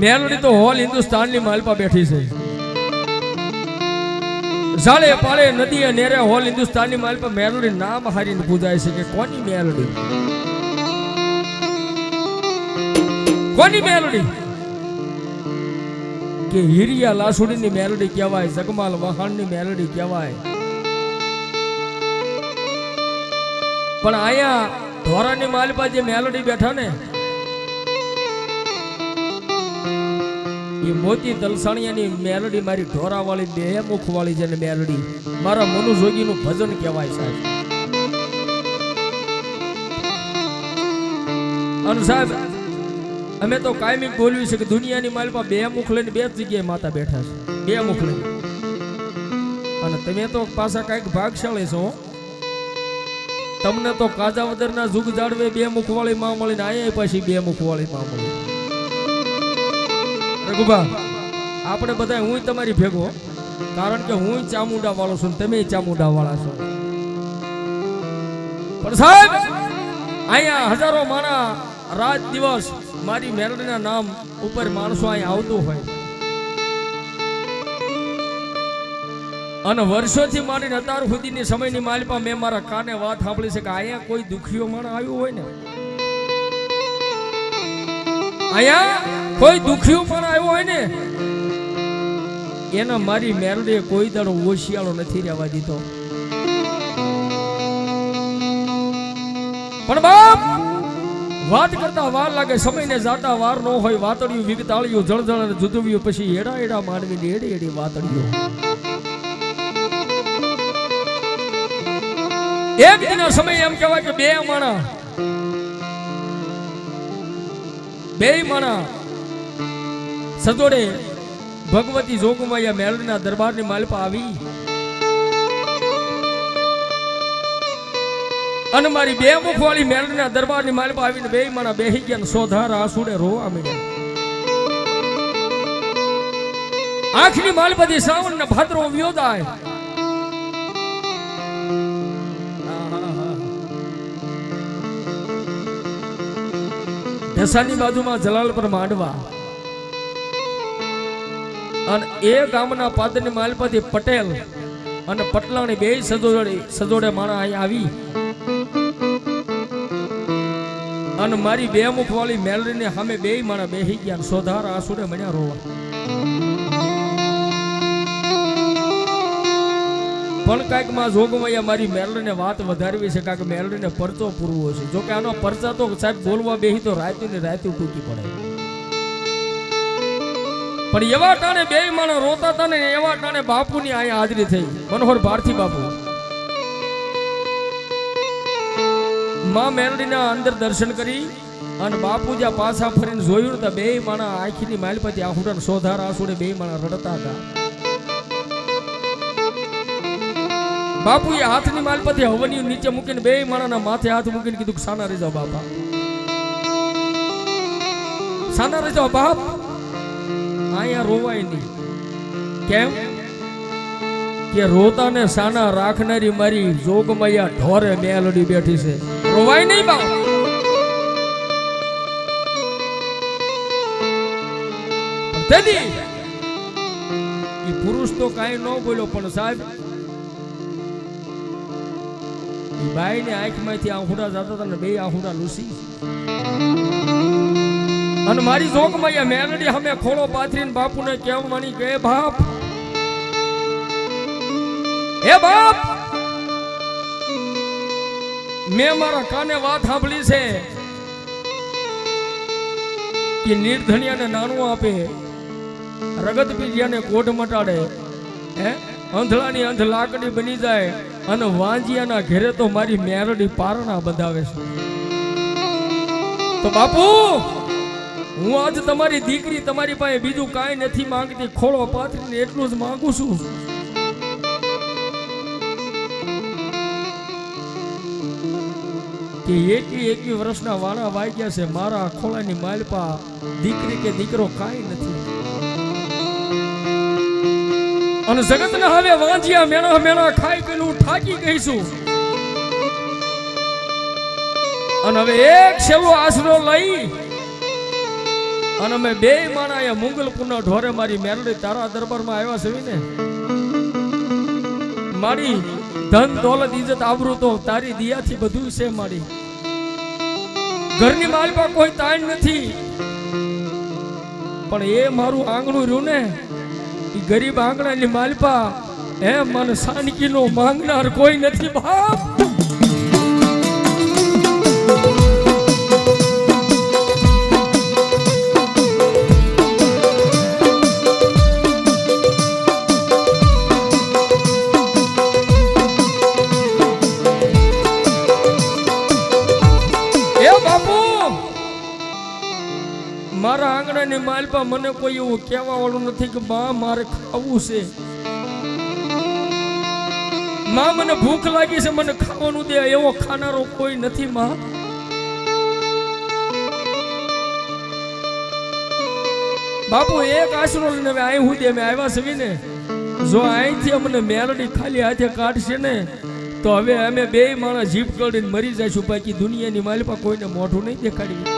મેલડી તો હોલ હિન્દુસ્તાનની માલપા બેઠી છે. ઝાલે પાળે નદીએ નેરે હોલ હિન્દુસ્તાનની માલપા મેલડી નામ હારીને પૂજાય છે કે કોની મેલડી? કોની મેલડી? કે હિરિયા લાસુડીની મેલડી કહેવાય, જગમાલ વહાણની મેલડી કહેવાય. પણ અહીંયા ધોરાની માલપા જે મેલડી બેઠા ને એ મોતી તલસાણિયાની મેલડી મારી ઢોરાવાળી બે મુખવાળી છે ને મેલડી, મારા મનુજોગીનું ભજન કહેવાય સાહેબ. અને સાહેબ, અમે તો કાયમી બોલવી છે કે દુનિયાની માલમાં બે મુખ લઈને બે જગ્યાએ માતા બેઠા છે. બે મુખ લઈને. અને તમે તો પાછા કાંઈક ભાગશાળી છો તમને તો કાજાવદરના જુગ જાળવે બે મુખવાળી માં મળીને અહીંયા પછી બે મુખવાળી માં મળી રઘુબા આપણે બધા હું તમારી ભેગો, કારણ કે હું ચામુંડા વાળો છું તમે ચામુંડા વાળા છો. પણ સાહેબ, અહીંયા હજારો માણા રાત દિવસ મારી મેરડીના નામ ઉપર માણસો અહીંયા આવતું હોય. અને વર્ષોથી મારી અત્યાર સુધીની સમયની માલપા મેં મારા કાને વાત સાંભળી છે કે અહીંયા કોઈ દુખીઓ માણસ આવ્યું હોય ને? અહીંયા કોઈ દુખીઓ પણ આવ્યો હોય ને, એના મારી મેરડે કોઈ દાડો ઓશિયાળો નથી રહેવા દીધો. પણ બાપ, વાત કરતા વાર લાગે, સમયને જાતા વાર નો હોય વાતળિયું વિગતાળિયું, જળજળ અને જુદવ્યું, પછી એડા એડા માનવીની એડી એડી વાતળિયું એક દિના સમય એમ કહેવાય કે બે માણા બે માણા સજોડે ભગવતી જોગમાયા મેલડીના દરબારની માલપા આવી. અને મારી બે મુખવાળી મેલડીના દરબારની માલપા આવીને બે માણા બેહી ગયા ને સોધાર આસુડે રોવા મળ્યા આંખની માલપતિ શ્રાવણ ને ભાદરો વ્યોદાય. ઢસાની બાજુમાં જલાલપર માંડવા. અને એ ગામના પાદરની માલપતિ પટેલ અને પટલાણી બે સજોડે સજોડે માણા અહીં આવી. અને મારી બે મુખવાળી મેલરીને સામે બે માણા બેહી ગયા સોધાર આસુડે મળ્યા રોવા. પણ કાંઈકમાં જોગમૈયા મારી મેલડીને વાત વધારવી છે, કાંઈક મેલડીને પરચો પૂરવો છે. જોકે આનો પરચા તો સાહેબ બોલવા બેહી તો રાતું ને રાતું તૂટી પડે. પણ એવા ટાણે બે માણસ રોતા હતા ને એવા ટાણે બાપુની અહીંયા હાજરી થઈ. મનોહર ભારતી બાપુ. માં મેલડીના અંદર દર્શન કરી અને બાપુ જ્યાં પાછા ફરીને જોયું તો બે માણસ આખીની માલપતિ આહુડા સોધાર આસુડે બે માણસ રડતા હતા. બાપુ એ હાથની પછી હવની નીચે મૂકીને બે માણાના માથે હાથ મૂકીને કીધું સાના રહી બાપા સાના રહી બાપ, અહીંયા રોવાય નહીં. કેમ? કે રોતા ને સાના રાખનારી મારી જોગમૈયા ઢોરે મેલડી બેઠી છે. રોવાય નહીં બાપ. તેથી એ પુરુષ તો કાંઈ ન બોલ્યો પણ સાહેબ ઈ બાઈને આંખમાંથી આહુડા જતા હતા બે આહુડા લૂસી. અને મારી જોગમાં મેલડી અમે ખોળો પાથરીને બાપુને કહેવાની કે બાપ હે બાપ, મેં મારા કાને વાત સાંભળી છે કે નિર્ધનિયાને નાનું આપે, રગત પીડિયાને કોઢ મટાડે. હે? અંધળાની અંધ લાકડી બની જાય અને વાંજિયાના ઘેરે તો મારી મેરડી પારણા બંધાવે છે. તો બાપુ, હું આજ તમારી દીકરી તમારી પાસે બીજું કાંઈ નથી માંગતી. ખોળો પાથરીને એટલું જ માંગુ છું. કે એકી એકી વર્ષના વાળા વાગ્યા છે. મારા ખોળાની માલપા દીકરી કે દીકરો કાંઈ નથી. અને જગતના હવે વાંજિયા મેણા મેણા ખાઈ પેલું ઠાકી ગઈશું. અને હવે એક છેલ્લો આશરો લઈ અને અમે બે માણા અહીંયા મુંગલપુરના ઢોરે મારી મેરડી તારા દરબારમાં આવ્યા છે ને મારી ધન દોલત ઇજ્જત આબરૂ તો તારી દિયાથી બધું છે મારી. ઘરની માલપા કોઈ તાણ નથી. પણ એ મારું આંગણું રહ્યું ને ગરીબ આંગણાની માલપા એ મને સાનકીનો માંગનાર કોઈ નથી બાપ. મારા આંગણાની માલપા મને કોઈ એવું કહેવા વાળું નથી કે બા, મારે ખાવું છે. માં, મને ભૂખ લાગી છે, મને ખાવાનું દે. એવો ખાનારો કોઈ નથી, માં. બાપુ, એક આશરો લઈને હવે અહીં દે, અમે આવ્યા છે ને. જો અહીંથી અમને મેલડી ખાલી હાથે કાઢશે ને, તો હવે અમે બે માણસ જીપ કરીને મરી જઈશું. બાકી દુનિયાની માલપા કોઈને મોઢું નહીં દેખાડી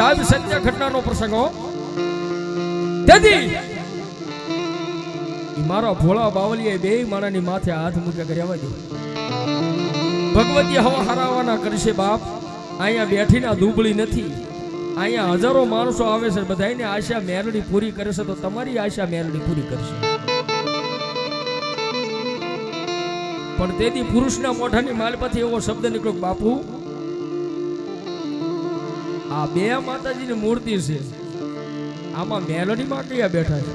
સાહેબ સત્ય ઘટનાનો પ્રસંગ હો. તેથી મારા ભોળા બાવલીએ બે માણાની માથે હાથ મૂકે કર્યા દે. ભગવતી હવા હરાવાના કરશે બાપ. અહીંયા બેઠીને દુબળી નથી. અહીંયા હજારો માણસો આવે છે. બધાને આશા મેરડી પૂરી કરે છે. તો તમારી આશા મેરડી પૂરી કરશે. પણ તેથી પુરુષના મોઢાની માલપાથી એવો શબ્દ નીકળ્યો બાપુ આ બે માતાજીની મૂર્તિ છે. આમાં મેલોડીમાં કયા બેઠા છે?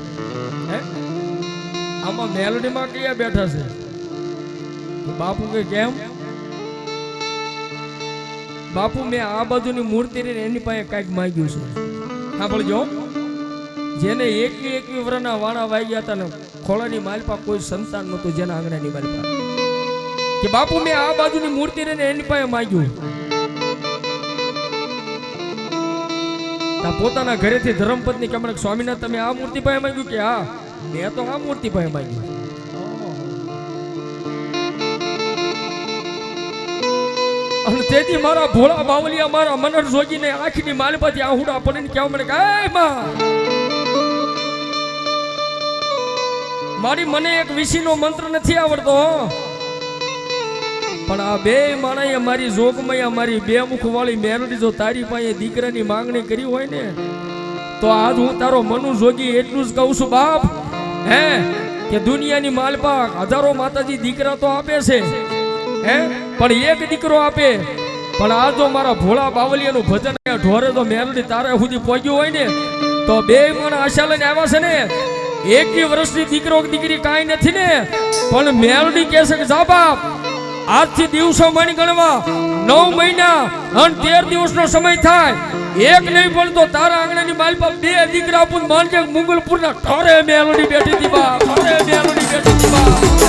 આમાં મેલોડીમાં કયા બેઠા છે? બાપુ કે કેમ? બાપુ, મેં આ બાજુની મૂર્તિ રહીને એની પાસે કાંઈક માંગ્યું છે. સાંભળજો. જેને એકવી એકવી વરના વાણા વાગ્યા હતા ને ખોળાની માલપા કોઈ સંતાન નહોતું, જેના આંગણાની માલપા. કે બાપુ, મેં આ બાજુની મૂર્તિ રહીને એની પાસે માંગ્યું. પોતાના ઘરેથી ધર્મપત્ની કમરક સ્વામીના તમે આ મૂર્તિ પાસે માંગ્યું કે હા મેં તો આ મૂર્તિ પાસે માંગ્યું. અને તેથી મારા ભોળા બાવલિયા, મારા મનર જોગીને આંખની માલપાથી આહુડા પડીને કહેવા મને કે, "એ માં, મારી મને એક વિષીનો મંત્ર નથી આવડતો પણ આ બે માણાએ મારી જોગમય મારી બે મુખ વાળી મેરડી જો તારી પાસે દીકરાની માંગણી કરી હોય ને, તો આજ હું તારો મનુ જોગી એટલું જ કહું છું, બાપ, હે, કે દુનિયાની માલપા હજારો માતાજી દીકરા તો આપે છે, હે, પણ એક દીકરો આપે, પણ આ જો મારા ભોળા બાવલિયાનું ભજન ઢોરે તો મેરડી તારે સુધી પહોંચ્યું હોય ને, તો બે મણ આશા લઈને આવ્યા છે ને, એકી વર્ષની દીકરો દીકરી કાંઈ નથી ને, પણ મેરડી કહેશે કે, જા બાપ આજથી દિવસો મણી ગણવા નવ મહિના અને તેર દિવસનો સમય થાય. એક નહીં પણ તો તારા આંગણાની માલપા બે દીકરા આપું માનજે મુગલપુરના ઠોરે મેલોડી બેઠી હતી બા, ઠોરે મેલોડી બેઠી હતી બા.